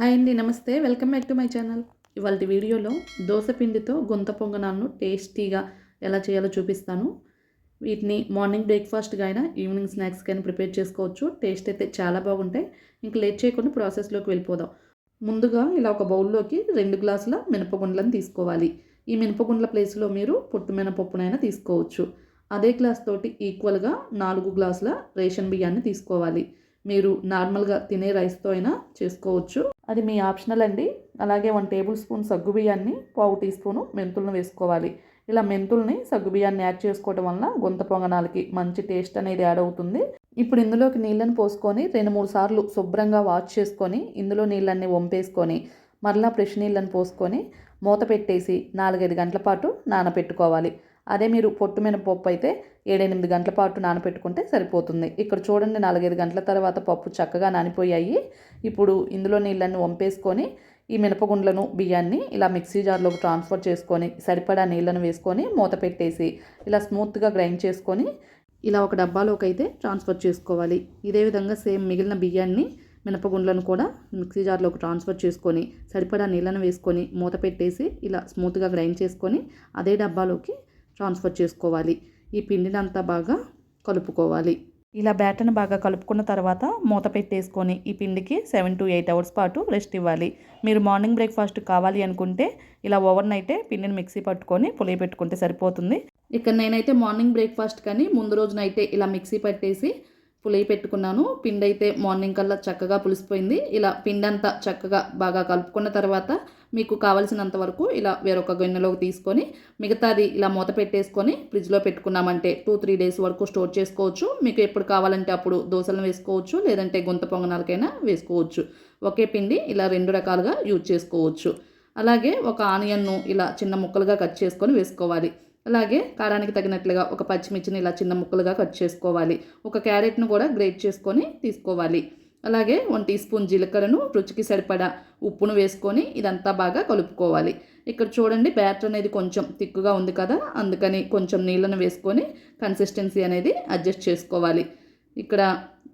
Hi అండి నమస్తే. Welcome back to my channel. ఇవాళ వీడియోలో దోశ పిండితో గుంత పొంగనాలను టేస్టీగా ఎలా చేయాలో చూపిస్తాను. వీటిని మార్నింగ్ బ్రేక్ఫాస్ట్గా అయినా ఈవినింగ్ స్నాక్స్కి అయినా ప్రిపేర్ చేసుకోవచ్చు. టేస్ట్ అయితే చాలా బాగుంటాయి. ఇంకా లేట్ చేయకుండా ప్రాసెస్లోకి వెళ్ళిపోదాం. ముందుగా ఇలా ఒక బౌల్లోకి రెండు గ్లాసుల మినపగుండ్లను తీసుకోవాలి. ఈ మినపగుండ్ల ప్లేస్లో మీరు పొట్టు మినపప్పునైనా తీసుకోవచ్చు. అదే గ్లాస్ తోటి ఈక్వల్గా నాలుగు గ్లాసుల రేషన్ బియ్యాన్ని తీసుకోవాలి. మీరు నార్మల్గా తినే రైస్తో అయినా చేసుకోవచ్చు. అది మీ ఆప్షనల్ అండి. అలాగే వన్ టేబుల్ స్పూన్ సగ్గుబియ్యాన్ని పావు టీ స్పూను మెంతులను వేసుకోవాలి. ఇలా మెంతుల్ని సగ్గుబియ్యాన్ని యాడ్ చేసుకోవడం వలన గుంత పొంగనాలకి మంచి టేస్ట్ అనేది యాడ్ అవుతుంది. ఇప్పుడు ఇందులోకి నీళ్ళని పోసుకొని రెండు మూడు సార్లు శుభ్రంగా వాష్ చేసుకొని ఇందులో నీళ్ళన్ని వంపేసుకొని మరలా ఫ్రెష్ నీళ్ళని పోసుకొని మూత పెట్టేసి నాలుగైదు గంటల పాటు నానబెట్టుకోవాలి. అదే మీరు పొట్టు మినపప్పు అయితే ఏడెనిమిది గంటల పాటు నానపెట్టుకుంటే సరిపోతుంది. ఇక్కడ చూడండి నాలుగైదు గంటల తర్వాత పప్పు చక్కగా నానిపోయాయి. ఇప్పుడు ఇందులో నీళ్ళని వంపేసుకొని ఈ మినపగుండ్లను బియ్యాన్ని ఇలా మిక్సీ జార్లోకి ట్రాన్స్ఫర్ చేసుకొని సరిపడా నీళ్ళను వేసుకొని మూత పెట్టేసి ఇలా స్మూత్గా గ్రైండ్ చేసుకొని ఇలా ఒక డబ్బాలోకి అయితే ట్రాన్స్ఫర్ చేసుకోవాలి. ఇదే విధంగా సేమ్ మిగిలిన బియ్యాన్ని మినపగుండ్లను కూడా మిక్సీ జార్లోకి ట్రాన్స్ఫర్ చేసుకొని సరిపడా నీళ్ళను వేసుకొని మూత పెట్టేసి ఇలా స్మూత్గా గ్రైండ్ చేసుకొని అదే డబ్బాలోకి ట్రాన్స్ఫర్ చేసుకోవాలి. ఈ పిండిని అంతా బాగా కలుపుకోవాలి. ఇలా బ్యాటర్ని బాగా కలుపుకున్న తర్వాత మూత పెట్టేసుకొని ఈ పిండికి సెవెన్ టు ఎయిట్ అవర్స్ పాటు రెస్ట్ ఇవ్వాలి. మీరు మార్నింగ్ బ్రేక్ఫాస్ట్ కావాలి అనుకుంటే ఇలా ఓవర్ నైటే పిండిని మిక్సీ పట్టుకొని పులియ పెట్టుకుంటే సరిపోతుంది. ఇక్కడ నేనైతే మార్నింగ్ బ్రేక్ఫాస్ట్ కానీ ముందు రోజు నైటే ఇలా మిక్సీ పట్టేసి పులియి పెట్టుకున్నాను. పిండి అయితే మార్నింగ్ కల్లా చక్కగా పులిసిపోయింది. ఇలా పిండి అంతా చక్కగా బాగా కలుపుకున్న తర్వాత మీకు కావలసినంత వరకు ఇలా వేరొక గిన్నెలోకి తీసుకొని మిగతాది ఇలా మూత పెట్టేసుకొని ఫ్రిడ్జ్లో పెట్టుకున్నామంటే టూ త్రీ డేస్ వరకు స్టోర్ చేసుకోవచ్చు. మీకు ఎప్పుడు కావాలంటే అప్పుడు దోశలను వేసుకోవచ్చు లేదంటే గుంత పొంగనాలకైనా వేసుకోవచ్చు. ఒకే పిండి ఇలా రెండు రకాలుగా యూజ్ చేసుకోవచ్చు. అలాగే ఒక ఆనియన్ను ఇలా చిన్న ముక్కలుగా కట్ చేసుకొని వేసుకోవాలి. అలాగే కారానికి తగినట్లుగా ఒక పచ్చిమిర్చిని ఇలా చిన్న ముక్కలుగా కట్ చేసుకోవాలి. ఒక క్యారెట్ను కూడా గ్రేట్ చేసుకొని తీసుకోవాలి. అలాగే వన్ టీ స్పూన్ జీలకర్రను రుచికి సరిపడా ఉప్పును వేసుకొని ఇదంతా బాగా కలుపుకోవాలి. ఇక్కడ చూడండి బ్యాటర్ అనేది కొంచెం తిక్కుగా ఉంది కదా అందుకని కొంచెం నీళ్ళను వేసుకొని కన్సిస్టెన్సీ అనేది అడ్జస్ట్ చేసుకోవాలి. ఇక్కడ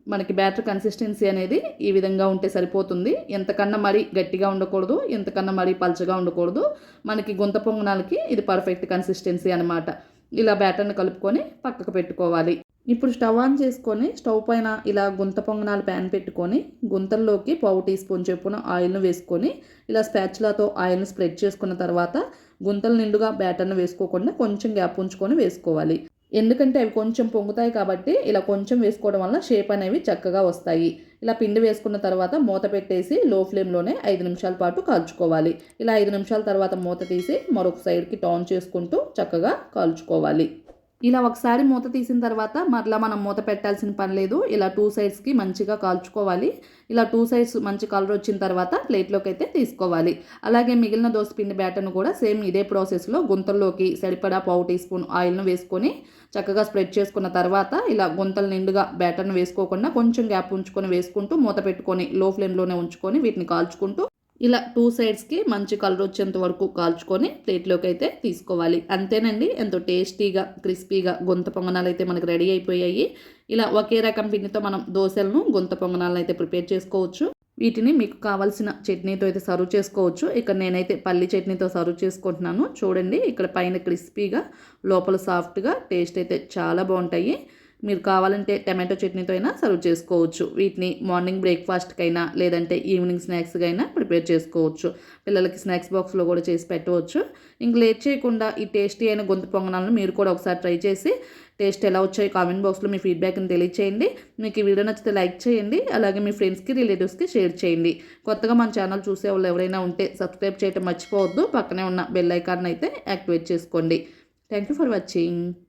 మనకి బ్యాటర్ కన్సిస్టెన్సీ అనేది ఈ విధంగా ఉంటే సరిపోతుంది. ఎంతకన్నా మరీ గట్టిగా ఉండకూడదు ఎంతకన్నా మరీ పలచగా ఉండకూడదు. మనకి గుంత పొంగనాలకి ఇది పర్ఫెక్ట్ కన్సిస్టెన్సీ అనమాట ఇలా బ్యాటర్ని కలుపుకొని పక్కకు పెట్టుకోవాలి. ఇప్పుడు స్టవ్ ఆన్ చేసుకొని స్టవ్ పైన ఇలా గుంత పొంగనాలు ప్యాన్ పెట్టుకొని గుంతల్లోకి పావు టీ స్పూన్ చొప్పున ఆయిల్ను వేసుకొని ఇలా స్పాచ్లాతో ఆయిల్ను స్ప్రెడ్ చేసుకున్న తర్వాత గుంతలు నిండుగా బ్యాటర్ను వేసుకోకుండా కొంచెం గ్యాప్ ఉంచుకొని వేసుకోవాలి. ఎందుకంటే అవి కొంచెం పొంగుతాయి కాబట్టి ఇలా కొంచెం వేసుకోవడం వల్ల షేప్ అనేవి చక్కగా వస్తాయి. ఇలా పిండి వేసుకున్న తర్వాత మూత పెట్టేసి లో ఫ్లేమ్లోనే ఐదు నిమిషాల పాటు కాల్చుకోవాలి. ఇలా ఐదు నిమిషాల తర్వాత మూత తీసి మరొక సైడ్కి టర్న్ చేసుకుంటూ చక్కగా కాల్చుకోవాలి. ఇలా ఒకసారి మూత తీసిన తర్వాత మరలా మనం మూత పెట్టాల్సిన పని లేదు. ఇలా టూ సైడ్స్కి మంచిగా కాల్చుకోవాలి. ఇలా టూ సైడ్స్ మంచి కలర్ వచ్చిన తర్వాత ప్లేట్లోకి అయితే తీసుకోవాలి. అలాగే మిగిలిన దోశ పిండి బ్యాటర్ను కూడా సేమ్ ఇదే ప్రాసెస్లో గుంతల్లోకి సరిపడా పావు టీ స్పూన్ ఆయిల్ను వేసుకొని చక్కగా స్ప్రెడ్ చేసుకున్న తర్వాత ఇలా గుంతలు నిండుగా బ్యాటర్ను వేసుకోకుండా కొంచెం గ్యాప్ ఉంచుకొని వేసుకుంటూ మూత పెట్టుకొని లో ఫ్లేమ్లోనే ఉంచుకొని వీటిని కాల్చుకుంటూ ఇలా టూ సైడ్స్కి మంచి కలర్ వచ్చేంత వరకు కాల్చుకొని ప్లేట్లోకి అయితే తీసుకోవాలి. అంతేనండి ఎంతో టేస్టీగా క్రిస్పీగా గొంత పొంగనాలు అయితే మనకు రెడీ అయిపోయాయి. ఇలా ఒకే రకం పిండితో మనం దోశలను గొంత పొంగనాలను అయితే ప్రిపేర్ చేసుకోవచ్చు. వీటిని మీకు కావాల్సిన చట్నీతో అయితే సర్వ్ చేసుకోవచ్చు. ఇక్కడ నేనైతే పల్లి చట్నీతో సర్వ్ చేసుకుంటున్నాను. చూడండి ఇక్కడ పైన క్రిస్పీగా లోపల సాఫ్ట్గా టేస్ట్ అయితే చాలా బాగుంటాయి. మీరు కావాలంటే టమాటో చట్నీతో అయినా సర్వ్ చేసుకోవచ్చు. వీటిని మార్నింగ్ బ్రేక్ఫాస్ట్కైనా లేదంటే ఈవినింగ్ స్నాక్స్కైనా ప్రిపేర్ చేసుకోవచ్చు. పిల్లలకి స్నాక్స్ బాక్స్లో కూడా చేసి పెట్టవచ్చు. ఇంక లేట్ చేయకుండా ఈ టేస్టీ అయిన గొంతు పొంగనాలను మీరు కూడా ఒకసారి ట్రై చేసి టేస్ట్ ఎలా వచ్చాయి కామెంట్ బాక్స్లో మీ ఫీడ్బ్యాక్ని తెలియచేయండి. మీకు ఈ వీడియో నచ్చితే లైక్ చేయండి. అలాగే మీ ఫ్రెండ్స్కి రిలేటివ్స్కి షేర్ చేయండి. కొత్తగా మన ఛానల్ చూసే వాళ్ళు ఎవరైనా ఉంటే సబ్స్క్రైబ్ చేయడం మర్చిపోవద్దు. పక్కనే ఉన్న బెల్ ఐకాన్ అయితే యాక్టివేట్ చేసుకోండి. Thank you for watching.